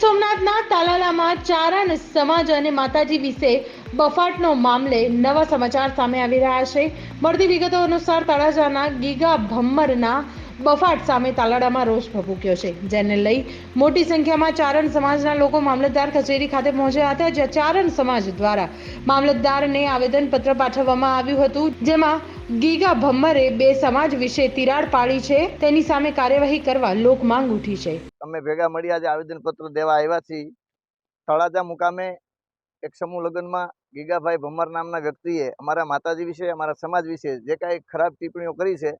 સોમનાથના તાલાલામાં ચારણ સમાજ અને માતાજી વિશે બફાટનો મામલે નવા સમાચાર સામે આવી રહ્યા છે. મળતી વિગતો અનુસાર તળાજાના ગીગા ભમ્મરના બફાટ સામે તાલાડામાં રોષ ભભૂક્યો છે. જેને લઈ મોટી સંખ્યામાં ચારણ સમાજના લોકો મામલતદાર કચેરી ખાતે પહોંચ્યા હતા, જ્યાં ચારણ સમાજ દ્વારા મામલતદારને આવેદનપત્ર પાઠવવામાં આવ્યું હતું. જેમાં ગીગા ભમ્મરે બે સમાજ વિશે તિરાડ પાડી છે. તેની સામે કાર્યવાહી કરવા લોક માંગ ઉઠી છે. અમે ભેગા મળી આજે આવેદનપત્ર દેવા આવ્યા છીએ. તળાજા મુકામે એક સમૂહ લગ્નમાં ગીગાભાઈ ભમર નામના વ્યક્તિએ અમારા માતાજી વિશે, અમારા સમાજ વિશે જે કાંઈ ખરાબ ટિપ્પણીઓ કરી છે,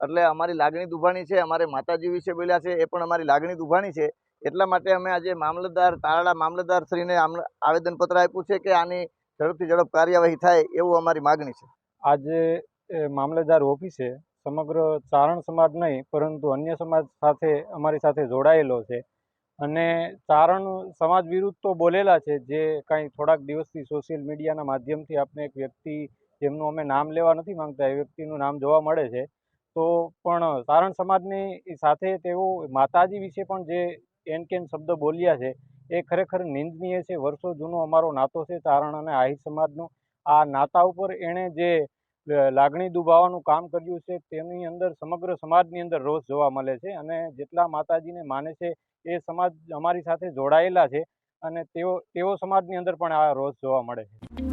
એટલે અમારી લાગણી દુભાણી છે, અમારે માતાજી વિશે બોલ્યા છે, એ પણ અમારી લાગણી દુભાણી છે. એટલા માટે અમે આજે મામલતદાર, તારડા મામલતદાર શ્રીને આવેદનપત્ર આપ્યું છે કે આની ઝડપથી ઝડપ કાર્યવાહી થાય એવું અમારી માગણી છે. આજે એ મામલેદાર ઓફિસે સમગ્ર ચારણ સમાજ નહીં, પરંતુ અન્ય સમાજ સાથે, અમારી સાથે જોડાયેલો છે. અને ચારણ સમાજ વિરુદ્ધ તો બોલેલા છે, જે કાંઈ થોડાક દિવસથી સોશિયલ મીડિયાના માધ્યમથી આપણે એક વ્યક્તિ જેમનું અમે નામ લેવા નથી માંગતા, એ વ્યક્તિનું નામ જોવા મળે છે. તો પણ ચારણ સમાજની સાથે તેઓ માતાજી વિશે પણ જે એન કેન શબ્દ બોલ્યા છે, એ ખરેખર નિંદનીય છે. વર્ષો જૂનો અમારો નાતો છે ચારણ અને આહિર સમાજનો. આ નાતા ઉપર એણે જે લાગણી દુભાવવાનું કામ કર્યું છે, તેની અંદર સમગ્ર સમાજની અંદર રોષ જોવા મળે છે અને જેટલા માતાજીને માને છે એ સમાજ અમારી સાથે જોડાયેલા છે અને તેઓ તેઓ સમાજની અંદર પણ આ રોષ જોવા મળે છે.